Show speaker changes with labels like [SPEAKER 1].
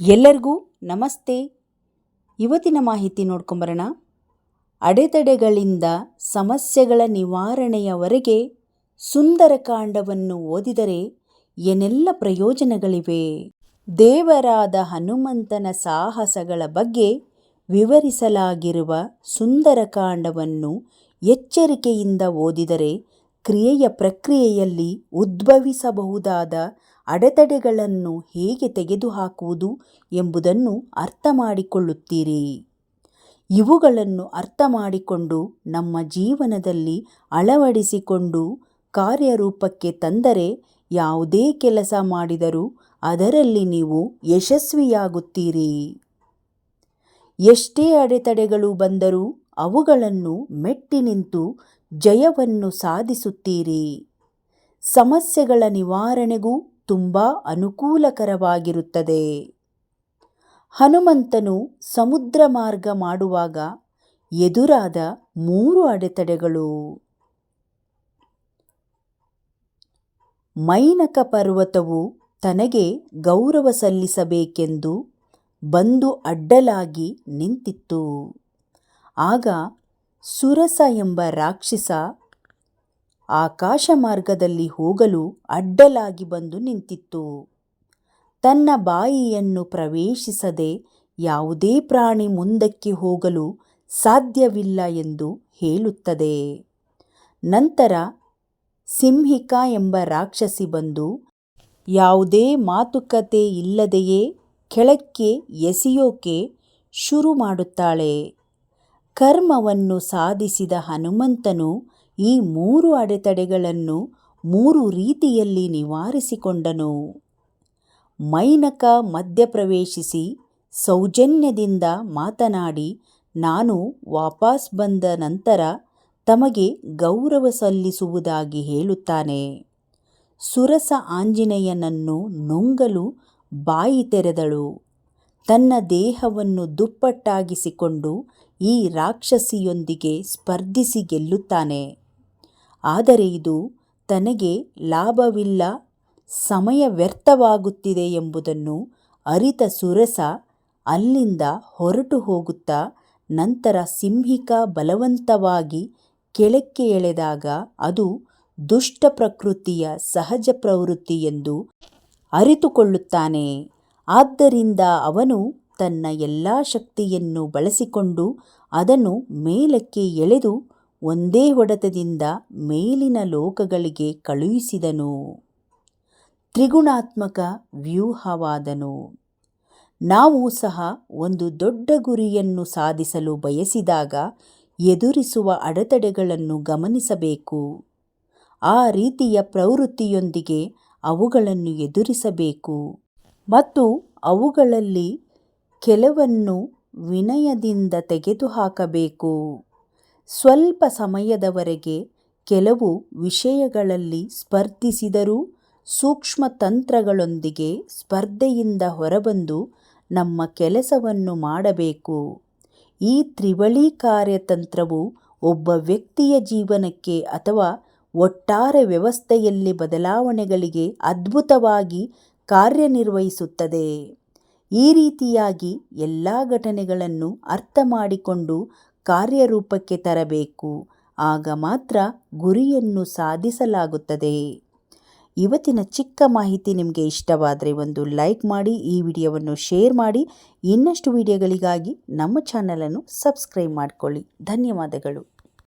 [SPEAKER 1] ಎಲ್ಲರಿಗೂ ನಮಸ್ತೆ. ಇವತ್ತಿನ ಮಾಹಿತಿ ನೋಡ್ಕೊಂಬರೋಣ. ಅಡೆತಡೆಗಳಿಂದ ಸಮಸ್ಯೆಗಳ ನಿವಾರಣೆಯವರೆಗೆ ಸುಂದರಕಾಂಡವನ್ನು ಓದಿದರೆ ಏನೆಲ್ಲ ಪ್ರಯೋಜನಗಳಿವೆ? ದೇವರಾದ ಹನುಮಂತನ ಸಾಹಸಗಳ ಬಗ್ಗೆ ವಿವರಿಸಲಾಗಿರುವ ಸುಂದರಕಾಂಡವನ್ನು ಎಚ್ಚರಿಕೆಯಿಂದ ಓದಿದರೆ ಕ್ರಿಯೆಯ ಪ್ರಕ್ರಿಯೆಯಲ್ಲಿ ಉದ್ಭವಿಸಬಹುದಾದ ಅಡೆತಡೆಗಳನ್ನು ಹೇಗೆ ತೆಗೆದುಹಾಕುವುದು ಎಂಬುದನ್ನು ಅರ್ಥ ಮಾಡಿಕೊಳ್ಳುತ್ತೀರಿ ಇವುಗಳನ್ನು ಅರ್ಥ ಮಾಡಿಕೊಂಡು ನಮ್ಮ ಜೀವನದಲ್ಲಿ ಅಳವಡಿಸಿಕೊಂಡು ಕಾರ್ಯರೂಪಕ್ಕೆ ತಂದರೆ ಯಾವುದೇ ಕೆಲಸ ಮಾಡಿದರೂ ಅದರಲ್ಲಿ ನೀವು ಯಶಸ್ವಿಯಾಗುತ್ತೀರಿ. ಎಷ್ಟೇ ಅಡೆತಡೆಗಳು ಬಂದರೂ ಅವುಗಳನ್ನು ಮೆಟ್ಟಿ ನಿಂತು ಜಯವನ್ನು ಸಾಧಿಸುತ್ತೀರಿ. ಸಮಸ್ಯೆಗಳ ನಿವಾರಣೆಗೂ ತುಂಬ ಅನುಕೂಲಕರವಾಗಿರುತ್ತದೆ. ಹನುಮಂತನು ಸಮುದ್ರ ಮಾರ್ಗ ಮಾಡುವಾಗ ಎದುರಾದ ಮೂರು ಅಡೆತಡೆಗಳು. ಮೈನಕ ಪರ್ವತವು ತನಗೆ ಗೌರವ ಸಲ್ಲಿಸಬೇಕೆಂದು ಬಂದು ಅಡ್ಡಲಾಗಿ ನಿಂತಿತ್ತು. ಆಗ ಸುರಸ ಎಂಬ ರಾಕ್ಷಸ ಆಕಾಶ ಮಾರ್ಗದಲ್ಲಿ ಹೋಗಲು ಅಡ್ಡಲಾಗಿ ಬಂದು ನಿಂತಿತ್ತು. ತನ್ನ ಬಾಯಿಯನ್ನು ಪ್ರವೇಶಿಸದೆ ಯಾವುದೇ ಪ್ರಾಣಿ ಮುಂದಕ್ಕೆ ಹೋಗಲು ಸಾಧ್ಯವಿಲ್ಲ ಎಂದು ಹೇಳುತ್ತದೆ. ನಂತರ ಸಿಂಹಿಕ ಎಂಬ ರಾಕ್ಷಸಿ ಬಂದು, ಯಾವುದೇ ಮಾತುಕತೆ ಇಲ್ಲದೆಯೇ ಕೆಳಕ್ಕೆ ಎಸೆಯೋಕೆ ಶುರು ಮಾಡುತ್ತಾಳೆ. ಕರ್ಮವನ್ನು ಸಾಧಿಸಿದ ಹನುಮಂತನು ಈ ಮೂರು ಅಡೆತಡೆಗಳನ್ನು ಮೂರು ರೀತಿಯಲ್ಲಿ ನಿವಾರಿಸಿಕೊಂಡನು. ಮೈನಕ ಮಧ್ಯಪ್ರವೇಶಿಸಿ ಸೌಜನ್ಯದಿಂದ ಮಾತನಾಡಿ, ನಾನು ವಾಪಸ್ ಬಂದ ನಂತರ ತಮಗೆ ಗೌರವ ಸಲ್ಲಿಸುವುದಾಗಿ ಹೇಳುತ್ತಾನೆ. ಸುರಸ ಆಂಜನೇಯನನ್ನು ನುಂಗಲು ಬಾಯಿ ತೆರೆದಳು. ತನ್ನ ದೇಹವನ್ನು ದುಪ್ಪಟ್ಟಾಗಿಸಿಕೊಂಡು ಈ ರಾಕ್ಷಸಿಯೊಂದಿಗೆ ಸ್ಪರ್ಧಿಸಿ ಗೆಲ್ಲುತ್ತಾನೆ. ಆದರೆ ಇದು ತನಗೆ ಲಾಭವಿಲ್ಲ, ಸಮಯ ವ್ಯರ್ಥವಾಗುತ್ತಿದೆ ಎಂಬುದನ್ನು ಅರಿತ ಸುರಸ ಅಲ್ಲಿಂದ ಹೊರಟು ಹೋಗುತ್ತಾ ನಂತರ ಸಿಂಹಿಕ ಬಲವಂತವಾಗಿ ಕೆಳಕ್ಕೆ ಎಳೆದಾಗ ಅದು ದುಷ್ಟ ಪ್ರಕೃತಿಯ ಸಹಜ ಪ್ರವೃತ್ತಿ ಎಂದು ಅರಿತುಕೊಳ್ಳುತ್ತಾನೆ. ಆದ್ದರಿಂದ ಅವನು ತನ್ನ ಎಲ್ಲ ಶಕ್ತಿಯನ್ನು ಬಳಸಿಕೊಂಡು ಅದನ್ನು ಮೇಲಕ್ಕೆ ಎಳೆದು ಒಂದೇ ಹೊಡೆತದಿಂದ ಮೇಲಿನ ಲೋಕಗಳಿಗೆ ಕಳುಹಿಸಿದನು. ತ್ರಿಗುಣಾತ್ಮಕ ವ್ಯೂಹವಾದನು. ನಾವು ಸಹ ಒಂದು ದೊಡ್ಡ ಗುರಿಯನ್ನು ಸಾಧಿಸಲು ಬಯಸಿದಾಗ ಎದುರಿಸುವ ಅಡೆತಡೆಗಳನ್ನು ಗಮನಿಸಬೇಕು. ಆ ರೀತಿಯ ಪ್ರವೃತ್ತಿಯೊಂದಿಗೆ ಅವುಗಳನ್ನು ಎದುರಿಸಬೇಕು. ಮತ್ತು ಅವುಗಳಲ್ಲಿ ಕೆಲವನ್ನು ವಿನಯದಿಂದ ತೆಗೆದುಹಾಕಬೇಕು. ಸ್ವಲ್ಪ ಸಮಯದವರೆಗೆ ಕೆಲವು ವಿಷಯಗಳಲ್ಲಿ ಸ್ಪರ್ಧಿಸಿದರೂ ಸೂಕ್ಷ್ಮ ತಂತ್ರಗಳೊಂದಿಗೆ ಸ್ಪರ್ಧೆಯಿಂದ ಹೊರಬಂದು ನಮ್ಮ ಕೆಲಸವನ್ನು ಮಾಡಬೇಕು. ಈ ತ್ರಿವಳಿ ಕಾರ್ಯತಂತ್ರವು ಒಬ್ಬ ವ್ಯಕ್ತಿಯ ಜೀವನಕ್ಕೆ ಅಥವಾ ಒಟ್ಟಾರೆ ವ್ಯವಸ್ಥೆಯಲ್ಲಿ ಬದಲಾವಣೆಗಳಿಗೆ ಅದ್ಭುತವಾಗಿ ಕಾರ್ಯನಿರ್ವಹಿಸುತ್ತದೆ. ಈ ರೀತಿಯಾಗಿ ಎಲ್ಲ ಘಟನೆಗಳನ್ನು ಅರ್ಥ ಮಾಡಿಕೊಂಡು ಕಾರ್ಯರೂಪಕ್ಕೆ ತರಬೇಕು. ಆಗ ಮಾತ್ರ ಗುರಿಯನ್ನು ಸಾಧಿಸಲಾಗುತ್ತದೆ. ಇವತ್ತಿನ ಚಿಕ್ಕ ಮಾಹಿತಿ ನಿಮಗೆ ಇಷ್ಟವಾದರೆ ಒಂದು ಲೈಕ್ ಮಾಡಿ, ಈ ವಿಡಿಯೋವನ್ನು ಶೇರ್ ಮಾಡಿ. ಇನ್ನಷ್ಟು ವಿಡಿಯೋಗಳಿಗಾಗಿ ನಮ್ಮ ಚಾನಲನ್ನು ಸಬ್ಸ್ಕ್ರೈಬ್ ಮಾಡಿಕೊಳ್ಳಿ. ಧನ್ಯವಾದಗಳು.